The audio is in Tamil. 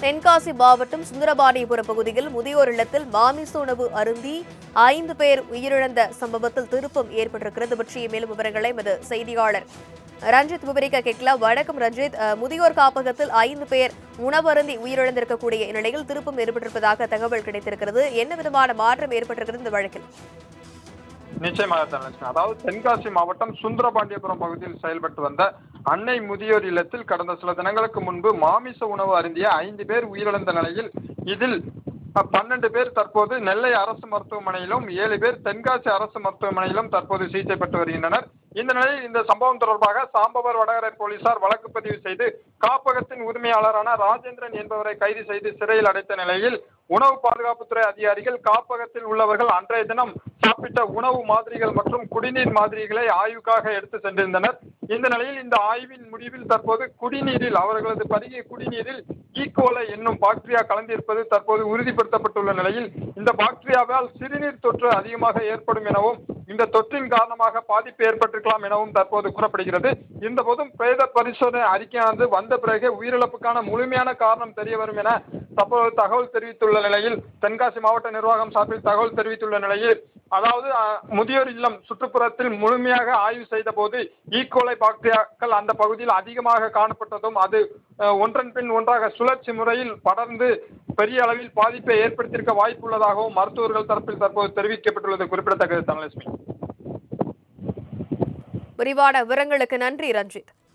தென்காசி மாவட்டம் சுந்தரபாணிபுரம் பகுதியில் முதியோர் இல்லத்தில் மாமிச உணவு அருந்தி ஐந்து பேர் உயிரிழந்த சம்பவத்தில் திருப்பம் ஏற்பட்டிருக்கிறது. பற்றிய மேலும் விவரங்களை எமது செய்தியாளர் ரஞ்சித் விபரிக்க கேட்கலாம். வணக்கம் ரஞ்சித். அஹ், முதியோர் காப்பகத்தில் ஐந்து பேர் உணவருந்தி உயிரிழந்திருக்கக்கூடிய நிலையில் திருப்பம் ஏற்பட்டிருப்பதாக தகவல் கிடைத்திருக்கிறது. என்ன விதமான மாற்றம் ஏற்பட்டிருக்கிறது இந்த வழக்கில்? நிச்சயமாக தனலட்சுமி அதாவது தென்காசி மாவட்டம் சுந்தரபாண்டியபுரம் பகுதியில் செயல்பட்டு வந்த அன்னை முதியோர் இல்லத்தில் கடந்த சில தினங்களுக்கு முன்பு மாமிச உணவு அருந்திய ஐந்து பேர் உயிரிழந்த நிலையில் இதில் பன்னெண்டு பேர் தற்போது நெல்லை அரசு மருத்துவமனையிலும் ஏழு பேர் தென்காசி அரசு மருத்துவமனையிலும் தற்போது சிகிச்சை பெற்று வருகின்றனர். இந்த நிலையில் இந்த சம்பவம் தொடர்பாக சாம்பவர் வடகரை போலீசார் வழக்கு பதிவு செய்து காப்பகத்தின் உரிமையாளரான ராஜேந்திரன் என்பவரை கைது செய்து சிறையில் அடைத்த நிலையில் உணவு பாதுகாப்புத்துறை அதிகாரிகள் காப்பகத்தில் உள்ளவர்கள் அன்றைய தினம் சாப்பிட்ட உணவு மாதிரிகள் மற்றும் குடிநீர் மாதிரிகளை ஆய்வுக்காக எடுத்து சென்றிருந்தனர். இந்த நிலையில் இந்த ஆய்வின் முடிவில் தற்போது குடிநீரில் அவர்களது பருகிய குடிநீரில் e. ஈகோலை என்னும் பாக்டீரியா கலந்திருப்பது தற்போது உறுதிப்படுத்தப்பட்டுள்ள நிலையில் இந்த பாக்டீரியாவால் சிறுநீர் தொற்று அதிகமாக ஏற்படும் எனவும் இந்த தொற்றின் காரணமாக பாதிப்பு ஏற்பட்டிருக்கலாம் எனவும் தற்போது கூறப்படுகிறது. இந்த போதும் பிரேத பரிசோதனை அறிக்கையானது வந்த பிறகு உயிரிழப்புக்கான முழுமையான காரணம் தெரிய வரும் என தற்போது தகவல் தெரிவித்துள்ள நிலையில் தென்காசி மாவட்ட நிர்வாகம் சார்பில் தகவல் தெரிவித்துள்ள நிலையில் அதாவது முதியோர் இல்லம் சுற்றுப்புறத்தில் முழுமையாக ஆய்வு செய்த போது e. ஈகோலை பாக்டீரியாக்கள் அந்த பகுதியில் அதிகமாக காணப்பட்டதும் அது ஒன்றன் பின் ஒன்றாக சுழற்சி முறையில் படர்ந்து பெரிய அளவில் பாதிப்பை ஏற்படுத்தியிருக்க வாய்ப்புள்ளதாகவும் மருத்துவர்கள் தரப்பில் தற்போது தெரிவிக்கப்பட்டுள்ளது. குறிப்பிடத்தக்கது தனலட்சுமி. விரிவான விவரங்களுக்கு நன்றி ரஞ்சித்.